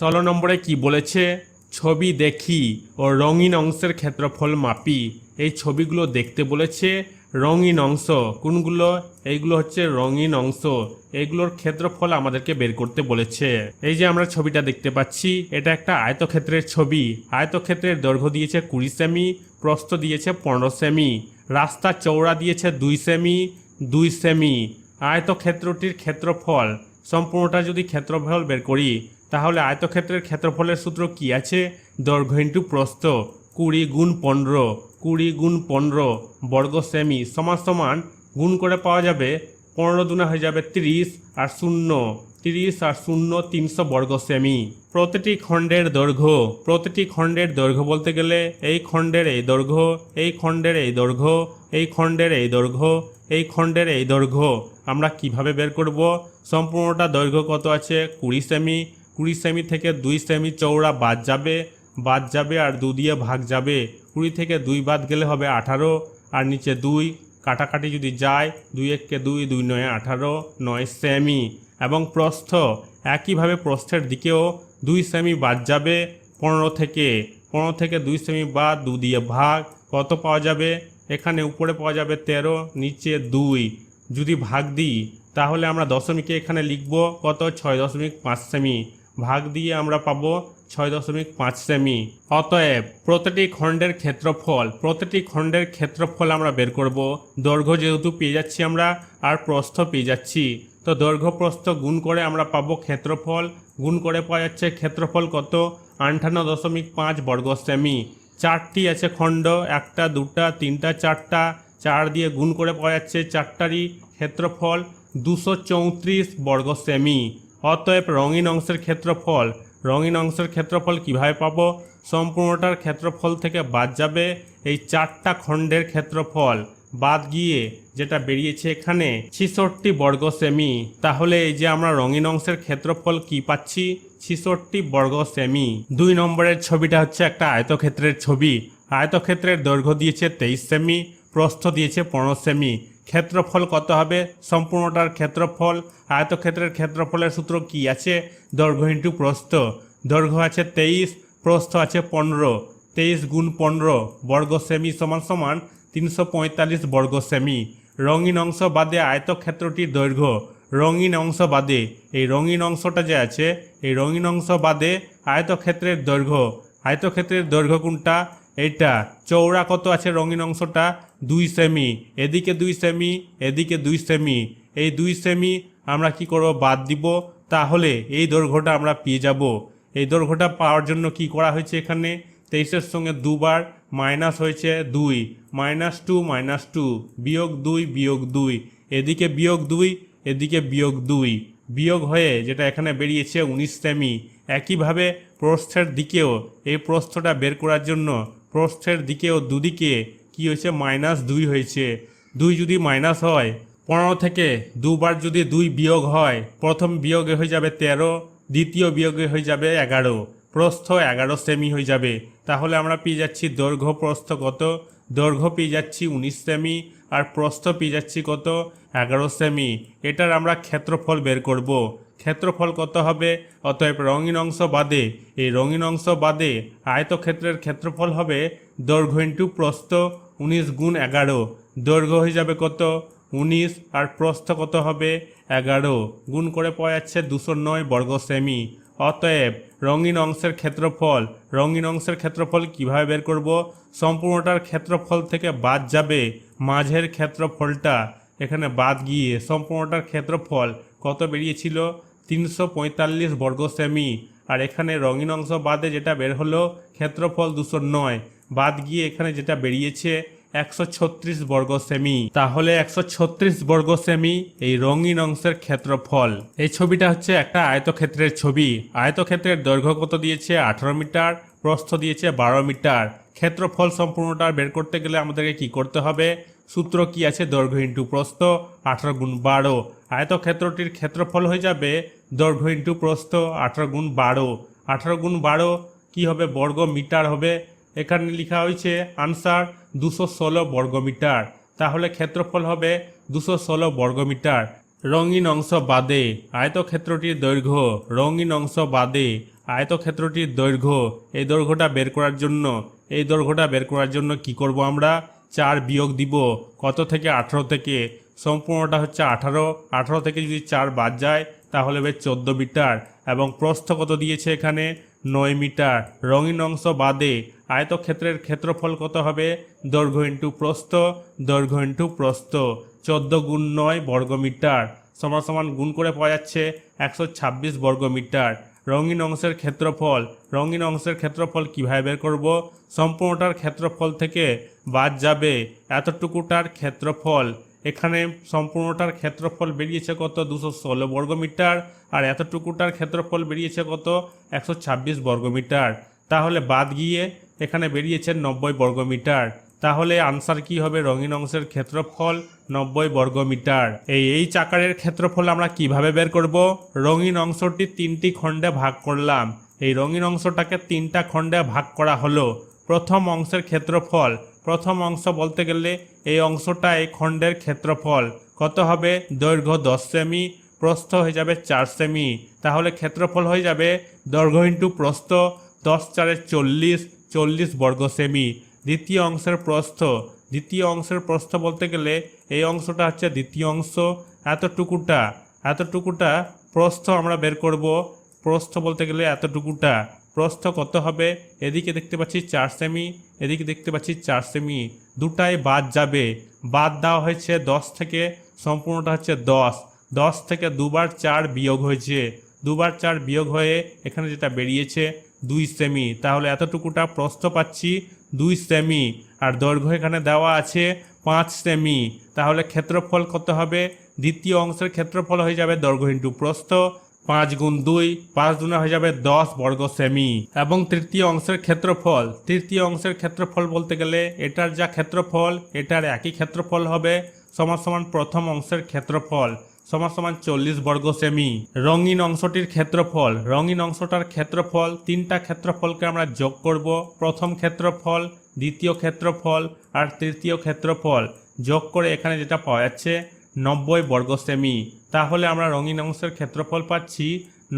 ষোলো নম্বরে কি বলেছে? ছবি দেখি ও রঙিন অংশের ক্ষেত্রফল মাপি। এই ছবিগুলো দেখতে বলেছে রঙিন অংশ। কোনগুলো? এইগুলো হচ্ছে রঙিন অংশ। এইগুলোর ক্ষেত্রফল আমাদেরকে বের করতে বলেছে। এই যে আমরা ছবিটা দেখতে পাচ্ছি, এটা একটা আয়তক্ষেত্রের ছবি। আয়তক্ষেত্রের দৈর্ঘ্য দিয়েছে কুড়ি সেমি, প্রস্থ দিয়েছে পনেরো সেমি, রাস্তা চৌড়া দিয়েছে দুই সেমি দুই সেমি। আয়তক্ষেত্রটির ক্ষেত্রফল, সম্পূর্ণটা যদি ক্ষেত্রফল বের করি তাহলে আয়তক্ষেত্রের ক্ষেত্রফলের সূত্র কি আছে? দৈর্ঘ্য ইন্টু প্রস্থ, কুড়ি গুণ পনেরো, কুড়ি গুণ পনেরো বর্গ সেমি সমান সমান গুণ করে পাওয়া যাবে পনেরো দুনা হয়ে যাবে তিরিশ আর শূন্য, তিরিশ আর শূন্য তিনশো বর্গ সেমি। প্রতিটি খণ্ডের দৈর্ঘ্য, প্রতিটি খণ্ডের দৈর্ঘ্য বলতে গেলে এই খণ্ডের এই দৈর্ঘ্য, এই খণ্ডের এই দৈর্ঘ্য, এই খণ্ডের এই দৈর্ঘ্য, এই খণ্ডের এই দৈর্ঘ্য। আমরা কীভাবে বের করব? সম্পূর্ণটা দৈর্ঘ্য কত আছে? কুড়ি সেমি। কুড়ি সেমি থেকে দুই সেমি চৌড়া বাদ যাবে বাদ যাবে আর দু দিয়ে ভাগ যাবে। কুড়ি থেকে দুই বাদ গেলে হবে আঠারো, আর নিচে দুই, কাটাকাটি যদি যায়, দুই এককে দুই দুই নয় আঠারো, নয় সেমি। এবং প্রস্থ একইভাবে প্রস্থের দিকেও দুই সেমি বাদ যাবে, পনেরো থেকে। পনেরো থেকে দুই সেমি বাদ, দু দিয়ে ভাগ, কত পাওয়া যাবে? এখানে উপরে পাওয়া যাবে তেরো, নিচে দুই। যদি ভাগ দিই, তাহলে আমরা দশমিকে এখানে লিখব, কত? ছয় দশমিক পাঁচ সেমি। ভাগ দিয়ে আমরা পাবো ছয় দশমিক পাঁচ সেমি। অতএব প্রতিটি খণ্ডের ক্ষেত্রফল, প্রতিটি খণ্ডের ক্ষেত্রফল আমরা বের করব। দৈর্ঘ্য যেহেতু পেয়ে যাচ্ছি আমরা, আর প্রস্থ পেয়ে যাচ্ছি। তো দৈর্ঘ্য প্রস্থ গুণ করে আমরা পাবো ক্ষেত্রফল। গুণ করে পাওয়া যাচ্ছে ক্ষেত্রফল কত? আটান্ন দশমিক পাঁচ বর্গ সেমি। চারটি আছে খণ্ড, একটা, দুটা, তিনটা, চারটা। চার দিয়ে গুণ করে পাওয়া যাচ্ছে চারটারই ক্ষেত্রফল। দুশো চৌত্রিশ বর্গ সেমি। অতএব রঙিন অংশের ক্ষেত্রফল, রঙিন অংশের ক্ষেত্রফল কীভাবে পাবো? সম্পূর্ণটার ক্ষেত্রফল থেকে বাদ যাবে এই চারটা খণ্ডের ক্ষেত্রফল। বাদ গিয়ে যেটা বেরিয়েছে এখানে, ছিষট্টি বর্গ সেমি। তাহলে এই যে আমরা রঙিন অংশের ক্ষেত্রফল কি পাচ্ছি? ছিষট্টি বর্গ সেমি। দুই নম্বরের ছবিটা হচ্ছে একটা আয়তক্ষেত্রের ছবি। আয়তক্ষেত্রের দৈর্ঘ্য দিয়েছে তেইশ সেমি, প্রস্থ দিয়েছে পনেরো সেমি। ক্ষেত্রফল কত হবে? সম্পূর্ণটার ক্ষেত্রফল। আয়তক্ষেত্রের ক্ষেত্রফলের সূত্র কি আছে? দৈর্ঘ্য ইন্টু প্রস্থ। দৈর্ঘ্য আছে তেইশ, প্রস্থ আছে পনেরো। তেইশ গুণ পনেরো, বর্গ সেমি সমান সমান তিনশো পঁয়তাল্লিশ বর্গ সেমি রঙিন অংশ বাদে আয়তক্ষেত্রটির দৈর্ঘ্য। রঙিন অংশ বাদে, এই রঙিন অংশটা যে আছে, এই রঙিন অংশ বাদে আয়তক্ষেত্রের দৈর্ঘ্য। আয়তক্ষেত্রের দৈর্ঘ্য কোনটা? এইটা। চৌড়া কত আছে রঙিন অংশটা? দুই সেমি, এদিকে দুই সেমি, এদিকে দুই সেমি। এই দুই সেমি আমরা কি করব? বাদ দিব। তাহলে এই দৈর্ঘ্যটা আমরা পেয়ে যাব। এই দৈর্ঘ্যটা পাওয়ার জন্য কি করা হয়েছে এখানে? তেইশের সঙ্গে দুবার মাইনাস হয়েছে দুই। Minus two minus two. বিয়োগ দুই বিয়োগ দুই। এদিকে বিয়োগ দুই, এদিকে বিয়োগ দুই। বিয়োগ হয়ে যেটা এখানে বেরিয়েছে উনিশ সেমি। একইভাবে প্রস্থের দিকেও এই প্রস্থটা বের করার জন্য প্রস্থের দিকেও দুদিকে কি হয়েছে? মাইনাস দুই হয়েছে। দুই যদি মাইনাস হয়, পনেরো থেকে দুবার যদি দুই বিয়োগ হয়, প্রথম বিয়োগে হয়ে যাবে তেরো, দ্বিতীয় বিয়োগে হয়ে যাবে এগারো। প্রস্থ এগারো সেমি হয়ে যাবে। তাহলে আমরা পেয়ে যাচ্ছি দৈর্ঘ্য প্রস্থ কত? দৈর্ঘ্য পেয়ে যাচ্ছি উনিশ সেমি, আর প্রস্থ পেয়ে যাচ্ছি কত? এগারো সেমি। এটার আমরা ক্ষেত্রফল বের করব। ক্ষেত্রফল কত হবে? অতএব রঙিন অংশ বাদে, এই রঙিন অংশ বাদে আয়তক্ষেত্রের ক্ষেত্রফল হবে দৈর্ঘ্য ইন্টু প্রস্থ উনিশ গুণ এগারো। দৈর্ঘ্য হয়ে যাবে কত? উনিশ। আর প্রস্থ কত হবে? এগারো। গুণ করে পাওয়া যাচ্ছে দুশো নয় বর্গ সেমি। অতএব রঙিন অংশের ক্ষেত্রফল, রঙিন অংশের ক্ষেত্রফল কীভাবে বের করব? সম্পূর্ণটার ক্ষেত্রফল থেকে বাদ যাবে মাঝের ক্ষেত্রফলটা। এখানে বাদ গিয়ে সম্পূর্ণটার ক্ষেত্রফল কত বেরিয়েছিল? তিনশো পঁয়তাল্লিশ বর্গ সেমি। আর এখানে রঙিন অংশ বাদে যেটা বের হলো, ক্ষেত্রফল দুশো নয়। বাদ গিয়ে এখানে যেটা বেরিয়েছে, একশো ছত্রিশ বর্গ সেমি। তাহলে একশো ছত্রিশ বর্গ সেমি এই রঙিন অংশের ক্ষেত্রফল। এই ছবিটা হচ্ছে একটা আয়তক্ষেত্রের ছবি। আয়তক্ষেত্রের দৈর্ঘ্য কত দিয়েছে? আঠারো মিটার, প্রস্থ দিয়েছে বারো মিটার। ক্ষেত্রফল সম্পূর্ণটা বের করতে গেলে আমাদেরকে কি করতে হবে? সূত্র কি আছে? দৈর্ঘ্য ইন্টু প্রস্থ, আঠারো গুণ বারো। আয়তক্ষেত্রটির ক্ষেত্রফল হয়ে যাবে দৈর্ঘ্য ইন্টু প্রস্থ, আঠারো গুণ বারো। আঠারো গুণ বারো কী হবে? বর্গ মিটার হবে। এখানে লেখা হয়েছে আনসার দুশো ষোলো বর্গমিটার। তাহলে ক্ষেত্রফল হবে দুশো ষোলো বর্গমিটার। রঙিন অংশ বাদে আয়তক্ষেত্রটির দৈর্ঘ্য। রঙিন অংশ বাদে আয়তক্ষেত্রটির দৈর্ঘ্য। এই দৈর্ঘ্যটা বের করার জন্য, এই দৈর্ঘ্যটা বের করার জন্য কি করব আমরা? চার বিয়োগ দিব কত থেকে? আঠারো থেকে। সম্পূর্ণটা হচ্ছে আঠারো। আঠারো থেকে যদি চার বাদ যায়, তাহলে বেশ চোদ্দ মিটার। এবং প্রস্থ কত দিয়েছে এখানে? নয় মিটার। রঙিন অংশ বাদে আয়তক্ষেত্রের ক্ষেত্রফল কত হবে? দৈর্ঘ্য ইন্টু প্রস্থ, দৈর্ঘ্য ইন্টু প্রস্থ। চোদ্দ গুণ নয় বর্গমিটার সমান সমান গুণ করে পাওয়া যাচ্ছে একশো ছাব্বিশ বর্গমিটার রঙিন অংশের ক্ষেত্রফল, রঙিন অংশের ক্ষেত্রফল কীভাবে বের করব? সম্পূর্ণটার ক্ষেত্রফল থেকে বাদ যাবে। এতটুকুটার ক্ষেত্রফল এখানে সম্পূর্ণটার ক্ষেত্রফল বেরিয়েছে কত? দুশো ষোলো বর্গমিটার। আর এতটুকুটার ক্ষেত্রফল বেরিয়েছে কত? একশো ছাব্বিশ বর্গমিটার। তাহলে বাদ গিয়ে এখানে বেরিয়েছে নব্বই বর্গমিটার। তাহলে আনসার কি হবে? রঙিন অংশের ক্ষেত্রফল নব্বই বর্গমিটার। এই এই চাকারের ক্ষেত্রফল আমরা কীভাবে বের করব? রঙিন অংশটি তিনটি খণ্ডে ভাগ করলাম। এই রঙিন অংশটাকে তিনটা খণ্ডে ভাগ করা হলো। প্রথম অংশের ক্ষেত্রফল প্রথম অংশ বলতে গেলে এই অংশটা এই খণ্ডের ক্ষেত্রফল। কত হবে? দৈর্ঘ্য দশ সেমি, প্রস্থ হয়ে যাবে চার সেমি। তাহলে ক্ষেত্রফল হয়ে যাবে দৈর্ঘ্য ইন্টু প্রস্থ দশ চারে চল্লিশ চল্লিশ বর্গ সেমি। দ্বিতীয় অংশের প্রস্থ। দ্বিতীয় অংশের প্রস্থ বলতে গেলে এই অংশটা হচ্ছে দ্বিতীয় অংশ। এতটুকুটা এতটুকুটা প্রস্থ আমরা বের করব। প্রস্থ বলতে গেলে এতটুকুটা। প্রস্থ কত হবে? এদিকে দেখতে পাচ্ছি চার সেমি, এদিকে দেখতে পাচ্ছি চার সেমি। দুটাই বাদ যাবে। বাদ দেওয়া হয়েছে দশ থেকে, সম্পূর্ণটা হচ্ছে দশ। দশ থেকে দুবার চার বিয়োগ হয়েছে। দুবার চার বিয়োগ হয়ে এখানে যেটা বেরিয়েছে, দুই সেমি। তাহলে এতটুকুটা প্রস্থ পাচ্ছি, দুই সেমি। আর দৈর্ঘ্য এখানে দেওয়া আছে পাঁচ সেমি। তাহলে ক্ষেত্রফল কত হবে? দ্বিতীয় অংশের ক্ষেত্রফল হয়ে যাবে দৈর্ঘ্য ইন্টু প্রস্থ। পাঁচ গুণ দুই পাঁচ দুনা হয়ে যাবে দশ বর্গ সেমি। এবং তৃতীয় অংশের ক্ষেত্রফল, তৃতীয় অংশের ক্ষেত্রফল বলতে গেলে এটার যা ক্ষেত্রফল, এটার একই ক্ষেত্রফল হবে সমান সমান প্রথম অংশের ক্ষেত্রফল, সমান সমান চল্লিশ বর্গ সেমি। রঙিন অংশটির ক্ষেত্রফল, রঙিন অংশটার ক্ষেত্রফল, তিনটা ক্ষেত্রফলকে আমরা যোগ করব। প্রথম ক্ষেত্রফল, দ্বিতীয় ক্ষেত্রফল আর তৃতীয় ক্ষেত্রফল। যোগ করে এখানে যেটা পাওয়া যাচ্ছে নব্বই বর্গ সেমি। তাহলে আমরা রঙিন অংশের ক্ষেত্রফল পাচ্ছি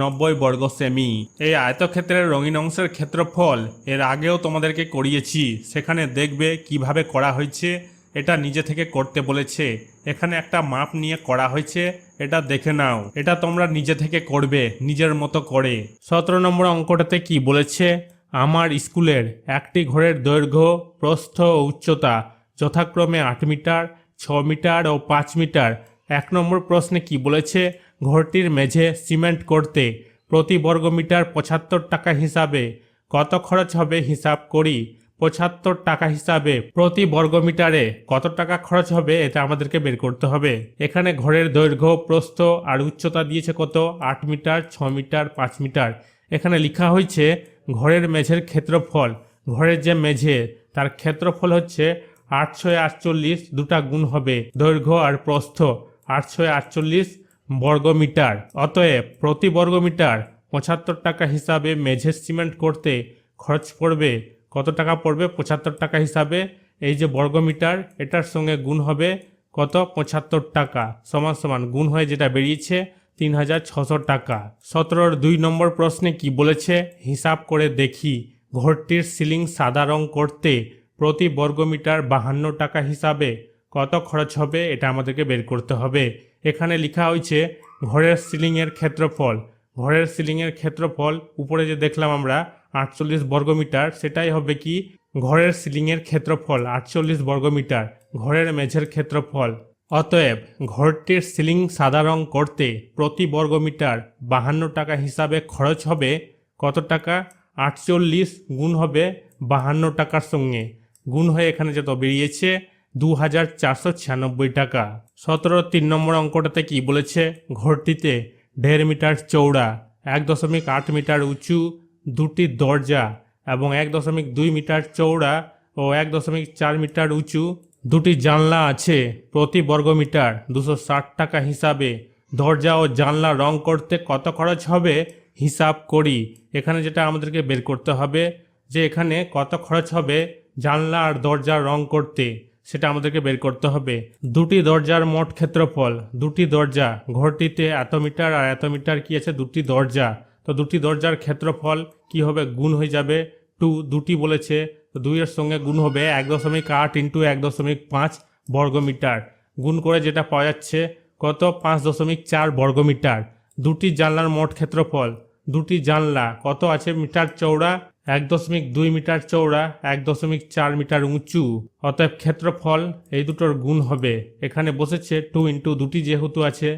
নব্বই বর্গ সেমি। এই আয়তক্ষেত্রের রঙিন অংশের ক্ষেত্রফল এর আগেও তোমাদেরকে করিয়েছি। সেখানে দেখবে কীভাবে করা হয়েছে, এটা নিজে থেকে করতে বলেছে। এখানে একটা মাপ নিয়ে করা হয়েছে, এটা দেখে নাও। এটা তোমরা নিজে থেকে করবে, নিজের মতো করে। সতেরো নম্বর অঙ্কটাতে কি বলেছে? আমার স্কুলের একটি ঘরের দৈর্ঘ্য, প্রস্থ ও উচ্চতা যথাক্রমে আট মিটার, ছ মিটার ও পাঁচ মিটার। এক নম্বর প্রশ্নে কি বলেছে, ঘরটির মেঝে সিমেন্ট করতে প্রতি বর্গমিটার পঁচাত্তর টাকা হিসাবে কত খরচ হবে হিসাব করি, পঁচাত্তর টাকা হিসাবে প্রতি বর্গমিটারে কত টাকা খরচ হবে এটা আমাদেরকে বের করতে হবে। এখানে ঘরের দৈর্ঘ্য, প্রস্থ আর উচ্চতা দিয়েছে কত, আট মিটার, ছ মিটার, পাঁচ মিটার। এখানে লেখা হয়েছে, ঘরের মেঝের ক্ষেত্রফল, ঘরের যে মেঝে তার ক্ষেত্রফল হচ্ছে আটশো আটচল্লিশ দুটা গুণ হবে দৈর্ঘ্য আর প্রস্থ। আটশো আটচল্লিশ বর্গমিটার। অতএব প্রতি বর্গমিটার পঁচাত্তর টাকা হিসাবে মেঝে সিমেন্ট করতে খরচ পড়বে। কত টাকা পড়বে? পঁচাত্তর টাকা হিসাবে। এই যে বর্গমিটার, এটার সঙ্গে গুণ হবে কত? পঁচাত্তর টাকা সমান সমান গুণ হয়ে যেটা বেরিয়েছে তিন হাজার ছশো টাকা। সতেরোর দুই নম্বর প্রশ্নে কি বলেছে? হিসাব করে দেখি। ঘরটির সিলিং সাদা রং করতে প্রতি বর্গমিটার বাহান্ন টাকা হিসাবে কত খরচ হবে এটা আমাদেরকে বের করতে হবে। এখানে লেখা হয়েছে, ঘরের সিলিংয়ের ক্ষেত্রফল। ঘরের সিলিংয়ের ক্ষেত্রফল উপরে যে দেখলাম আমরা, আটচল্লিশ বর্গমিটার সেটাই হবে কি? ঘরের সিলিংয়ের ক্ষেত্রফল, আটচল্লিশ বর্গমিটার ঘরের মেঝের ক্ষেত্রফল। অতএব ঘরটির সিলিং সাদা রং করতে প্রতি বর্গমিটার বাহান্ন টাকা হিসাবে খরচ হবে কত টাকা? আটচল্লিশ গুণ হবে বাহান্ন টাকার সঙ্গে। গুণ হয়ে এখানে যত বেরিয়েছে দু হাজার চারশো ছিয়ানব্বই টাকা। সতেরো তিন নম্বর অঙ্কটাতে কি বলেছে? ঘরটিতে দেড় মিটার চৌড়া এক দশমিক আট মিটার উঁচু, দুটি দরজা এবং এক দশমিক দুই মিটার চৌড়া ও এক দশমিক চার মিটার উঁচু, দুটি জানলা আছে প্রতি বর্গ মিটার দুশো ষাট টাকা হিসাবে। দরজা ও জানলা রং করতে কত খরচ হবে? হিসাব করি। এখানে যেটা আমাদেরকে বের করতে হবে যে এখানে কত খরচ হবে? জানলা আর দরজা রং করতে। সেটা আমাদেরকে বের করতে হবে। দুটি দরজার মোট ক্ষেত্রফল, দুটি দরজা, ঘরটিতে এত মিটার আর এত মিটার কি আছে? দুটি দরজা। তো দুটি দরজার ক্ষেত্রফল কি হবে? গুণ হয়ে যাবে টু, দুটি বলেছে। তো দুইয়ের সঙ্গে গুণ হবে এক দশমিক আট ইন্টু এক দশমিক পাঁচ বর্গমিটার। গুণ করে যেটা পাওয়া যাচ্ছে, কত? পাঁচ দশমিক চার বর্গমিটার। দুটি জানলার মোট ক্ষেত্রফল, দুটি জানলা, কত আছে? মিটার চৌড়া এক দশমিক দুই মিটার চৌড়া এক দশমিক চার মিটার উঁচু। অতএব ক্ষেত্রফল এই দুটোর গুণ হবে। এখানে বসেছে টু ইন্টু দুটি যেহেতু আছে,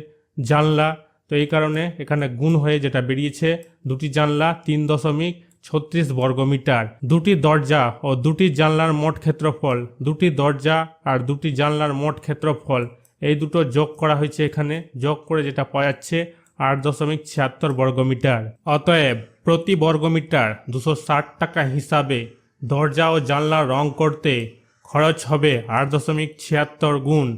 জানলা। তো এই কারণে এখানে গুণ হয়ে যেটা বেরিয়েছে, দুটি জানলা, তিন দশমিক ছত্রিশ বর্গমিটার দুটি দরজা ও দুটি জানলার মোট ক্ষেত্রফল, দুটি দরজা আর দুটি জানলার মোট ক্ষেত্রফল, এই দুটো যোগ করা হয়েছে এখানে। যোগ করে যেটা পাওয়া যাচ্ছে আট দশমিক ছিয়াত্তর বর্গমিটার অতএব প্রতি বর্গমিটার দুশো ষাট টাকা হিসাবে দরজা ও জানলা রং করতে খরচ হবে আট দশমিক ছিয়াত্তর গুণ।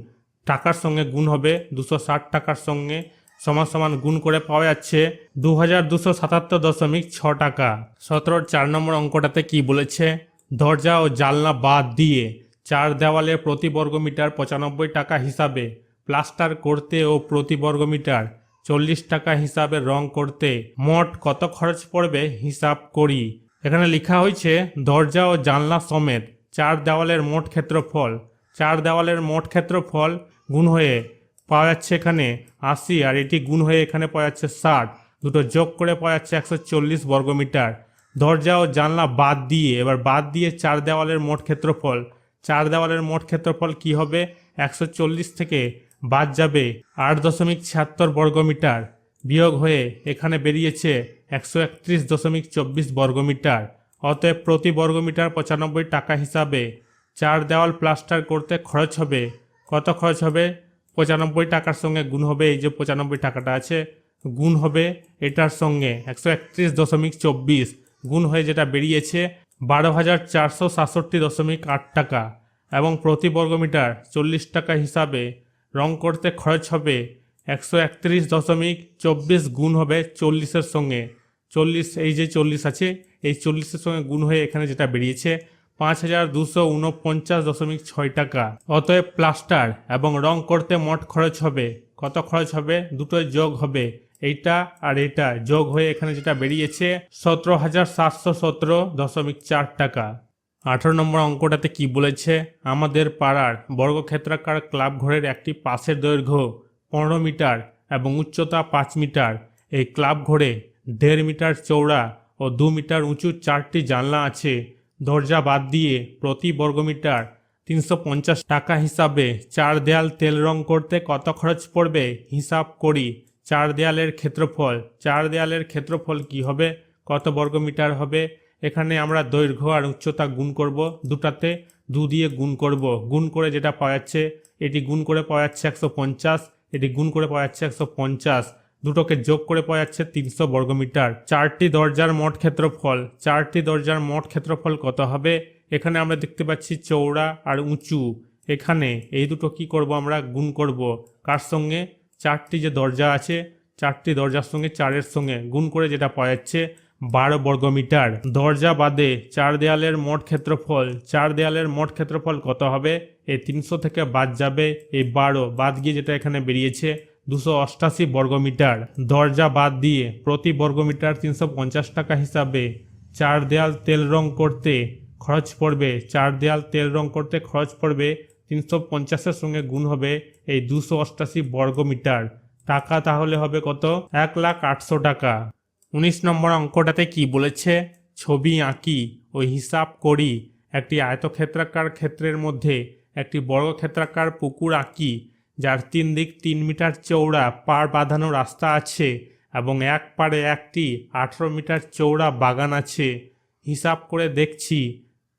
টাকার সঙ্গে গুণ হবে দুশো ষাট টাকার সঙ্গে সমান সমান গুণ করে পাওয়া যাচ্ছে দু হাজার দুশো সাতাত্তর দশমিক ছ টাকা। সতেরোর চার নম্বর অঙ্কটাতে কি বলেছে? দরজা ও জানলা বাদ দিয়ে চার দেওয়ালে প্রতি বর্গমিটার পঁচানব্বই টাকা হিসাবে প্লাস্টার করতে ও প্রতি বর্গমিটার চল্লিশ টাকা হিসাবে রং করতে মোট কত খরচ পড়বে হিসাব করি। এখানে লেখা হয়েছে, দরজা ও জানলা সমেত চার দেওয়ালের মোট ক্ষেত্রফল। চার দেওয়ালের মোট ক্ষেত্রফল গুণ হয়ে পাওয়া যাচ্ছে এখানে আশি, আর এটি গুণ হয়ে এখানে পাওয়া যাচ্ছে ষাট। দুটো যোগ করে পাওয়া যাচ্ছে একশো চল্লিশ বর্গমিটার দরজা ও জানলা বাদ দিয়ে, এবার বাদ দিয়ে চার দেওয়ালের মোট ক্ষেত্রফল। চার দেওয়ালের মোট ক্ষেত্রফল কি হবে? একশো চল্লিশ থেকে বাদ যাবে। আট দশমিক ছিয়াত্তর বর্গমিটার বিয়োগ হয়ে এখানে বেরিয়েছে একশো একত্রিশ দশমিক চব্বিশ বর্গমিটার। অতএব প্রতি বর্গমিটার পঁচানব্বই টাকা হিসাবে চার দেওয়াল প্লাস্টার করতে খরচ হবে। কত খরচ হবে? পঁচানব্বই টাকার সঙ্গে গুণ হবে এই যে পঁচানব্বই টাকাটা আছে। গুণ হবে এটার সঙ্গে একশো একত্রিশ দশমিক চব্বিশ। গুণ হয়ে যেটা বেরিয়েছে বারো হাজার চারশো সাতষট্টি দশমিক আট টাকা। এবং প্রতি বর্গমিটার চল্লিশ টাকা হিসাবে রং করতে খরচ হবে একশো একত্রিশ দশমিক চব্বিশ গুণ হবে চল্লিশের সঙ্গে। চল্লিশ, এই যে চল্লিশ আছে, এই চল্লিশের সঙ্গে গুণ হয়ে এখানে যেটা বেরিয়েছে, পাঁচ হাজার দুশো উনপঞ্চাশ দশমিক ছয় টাকা। অতএব প্লাস্টার এবং রং করতে মোট খরচ হবে, কত খরচ হবে? দুটোই যোগ হবে। এইটা আর এটা যোগ হয়ে এখানে যেটা বেরিয়েছে, সতেরো হাজার সাতশো সতেরো দশমিক চার টাকা। আঠারো নম্বর অঙ্কটাতে কি বলেছে? আমাদের পাড়ার বর্গক্ষেত্রাকার ক্লাব ঘরের একটি পাশের দৈর্ঘ্য পনেরো মিটার এবং উচ্চতা পাঁচ মিটার। এই ক্লাব ঘরে দেড় মিটার চৌড়া ও দু মিটার উঁচু চারটি জানলা আছে। দরজা বাদ দিয়ে প্রতি বর্গমিটার তিনশো পঞ্চাশ টাকা হিসাবে চার দেয়াল তেল রং করতে কত খরচ পড়বে? হিসাব করি। চার দেয়ালের ক্ষেত্রফল, চার দেয়ালের ক্ষেত্রফল কি হবে? কত বর্গমিটার হবে? এখানে আমরা দৈর্ঘ্য আর উচ্চতা গুণ করব দুটাতে, দু দিয়ে গুণ করব। গুণ করে যেটা পাওয়া যাচ্ছে এটি গুণ করে পাওয়া যাচ্ছে একশো পঞ্চাশ, এটি গুণ করে পাওয়া যাচ্ছে একশো পঞ্চাশ। দুটোকে যোগ করে পাওয়া যাচ্ছে তিনশো বর্গমিটার চারটি দরজার মোট ক্ষেত্রফল, চারটি দরজার মোট ক্ষেত্রফল কত হবে? এখানে আমরা দেখতে পাচ্ছি চৌড়া আর উঁচু। এখানে এই দুটো কি করব আমরা? গুণ করব। কার সঙ্গে? চারটি যে দরজা আছে, চারটি দরজার সঙ্গে, চারের সঙ্গে। গুণ করে যেটা পাওয়া যাচ্ছে বারো বর্গমিটার দরজা বাদে চার দেয়ালের মোট ক্ষেত্রফল, চার দেয়ালের মোট ক্ষেত্রফল কত হবে? এই তিনশো থেকে বাদ যাবে। এই বারো, বাদ গিয়ে যেটা এখানে বেরিয়েছে, দুশো অষ্টাশি বর্গমিটার দরজা বাদ দিয়ে প্রতি বর্গমিটার তিনশো পঞ্চাশ টাকা হিসাবে চার দেয়াল তেল রং করতে খরচ পড়বে। চার দেয়াল তেল রং করতে খরচ পড়বে তিনশো পঞ্চাশের সঙ্গে গুণ হবে এই দুশো অষ্টাশি বর্গমিটার টাকা তাহলে হবে কত? এক লাখ আটশো টাকা। উনিশ নম্বর অঙ্কটাতে কি বলেছে? ছবি আঁকি ও হিসাব করি। একটি আয়তক্ষেত্রাকার ক্ষেত্রের মধ্যে একটি বর্গক্ষেত্রাকার পুকুর আঁকি, যার তিন দিক তিন মিটার চৌড়া পাড় বাঁধানো রাস্তা আছে এবং এক পাড়ে একটি আঠেরো মিটার চৌড়া বাগান আছে। হিসাব করে দেখছি,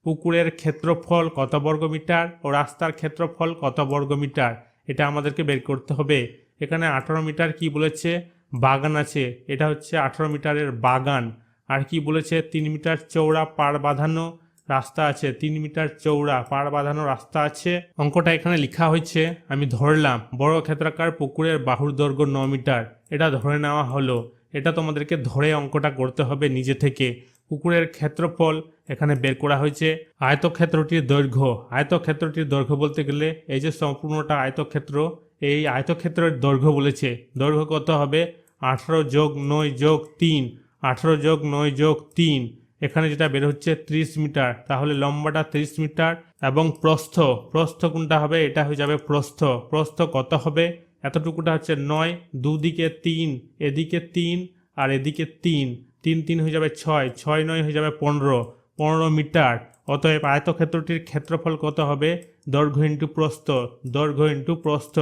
পুকুরের ক্ষেত্রফল কত বর্গ মিটার ও রাস্তার ক্ষেত্রফল কত বর্গ মিটার? এটা আমাদেরকে বের করতে হবে। এখানে আঠারো মিটার কি বলেছে? বাগান আছে, এটা হচ্ছে আঠারো মিটারের বাগান। আর কি বলেছে? তিন মিটার চৌড়া পাড় বাঁধানো রাস্তা আছে, তিন মিটার চৌড়া পাড় বাঁধানো রাস্তা আছে। অঙ্কটা এখানে লেখা হয়েছে, আমি ধরলাম, বড় ক্ষেত্রাকার পুকুরের বাহুর দৈর্ঘ্য ন মিটার, এটা ধরে নেওয়া হলো। এটা তোমাদেরকে ধরে অঙ্কটা করতে হবে নিজে থেকে। পুকুরের ক্ষেত্রফল এখানে বের করা হয়েছে, আয়তক্ষেত্রটির দৈর্ঘ্য। আয়তক্ষেত্রটির দৈর্ঘ্য বলতে গেলে এই যে সম্পূর্ণটা আয়তক্ষেত্র এই আয়তক্ষেত্রের দৈর্ঘ্য বলেছে। দৈর্ঘ্য কত হবে? আঠারো যোগ নয় যোগ তিন। আঠারো যোগ নয় যোগ তিন। এখানে যেটা বের হচ্ছে ত্রিশ মিটার। তাহলে লম্বাটা ত্রিশ মিটার এবং প্রস্থ। প্রস্থ কোনটা হবে? এটা হয়ে যাবে প্রস্থ। প্রস্থ কত হবে? এতটুকুটা হচ্ছে নয়। দুদিকে তিন, এদিকে তিন আর এদিকে তিন। তিন তিন হয়ে যাবে ছয়। ছয় নয় হয়ে যাবে পনেরো। পনেরো মিটার। অতএব আয়তক্ষেত্রটির ক্ষেত্রফল কত হবে? দৈর্ঘ্য ইন্টু প্রস্থ, দৈর্ঘ্য ইন্টু প্রস্থ।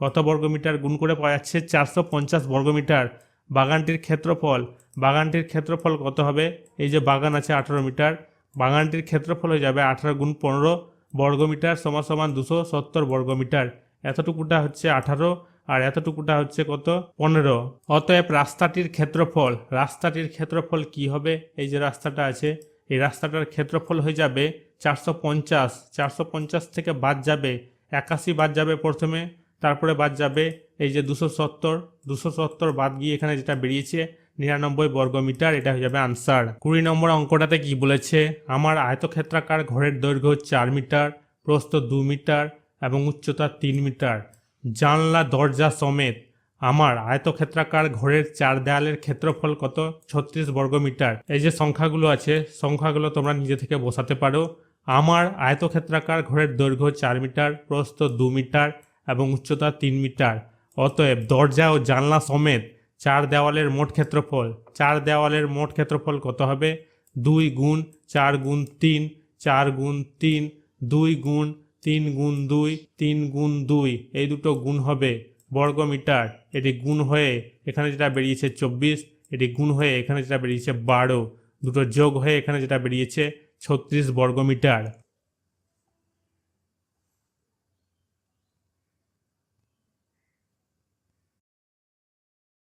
কত বর্গমিটার গুণ করে পাওয়া যাচ্ছে চারশো পঞ্চাশ বর্গমিটার। বাগানটির ক্ষেত্রফল বাগানটির ক্ষেত্রফল কত হবে? এই যে বাগান আছে আঠারো মিটার, বাগানটির ক্ষেত্রফল হয়ে যাবে আঠারো গুণ পনেরো বর্গমিটার সমান সমান দুশো সত্তর বর্গমিটার। এতটুকুটা হচ্ছে আঠারো, আর এতটুকুটা হচ্ছে কত? পনেরো। অতএব রাস্তাটির ক্ষেত্রফল রাস্তাটির ক্ষেত্রফল কি হবে? এই যে রাস্তাটা আছে, এই রাস্তাটার ক্ষেত্রফল হয়ে যাবে চারশো পঞ্চাশ চারশো পঞ্চাশ থেকে বাদ যাবে, একাশি বাদ যাবে প্রথমে, তারপরে বাদ যাবে এই যে দুশো সত্তর দুশো সত্তর বাদ গিয়ে এখানে যেটা বেরিয়েছে, নিরানব্বই বর্গমিটার এটা হয়ে যাবে আনসার। কুড়ি নম্বর অঙ্কটাতে কি বলেছে? আমার আয়তক্ষেত্রাকার ঘরের দৈর্ঘ্য চার মিটার, প্রস্থ দু মিটার এবং উচ্চতা তিন মিটার। জানলা, দরজা সমেত আমার আয়তক্ষেত্রাকার ঘরের চার দেয়ালের ক্ষেত্রফল কত? ছত্রিশ বর্গমিটার এই যে সংখ্যাগুলো আছে, সংখ্যাগুলো তোমরা নিজে থেকে বসাতে পারো। আমার আয়তক্ষেত্রাকার ঘরের দৈর্ঘ্য চার মিটার, প্রস্থ দু মিটার এবং উচ্চতা তিন মিটার। অতএব দরজা ও জানলা সমেত চার দেওয়ালের মোট ক্ষেত্রফল, চার দেওয়ালের মোট ক্ষেত্রফল কত হবে? দুই গুণ চার গুণ তিন, চার গুণ তিন, দুই গুণ তিন গুণ দুই, তিন গুণ দুই। এই দুটো গুণ হবে বর্গ মিটার। এটি গুণ হয়ে এখানে যেটা বেরিয়েছে চব্বিশ, এটি গুণ হয়ে এখানে যেটা বেরিয়েছে বারো। দুটো যোগ হয়ে এখানে যেটা বেরিয়েছে ছত্রিশ বর্গমিটার।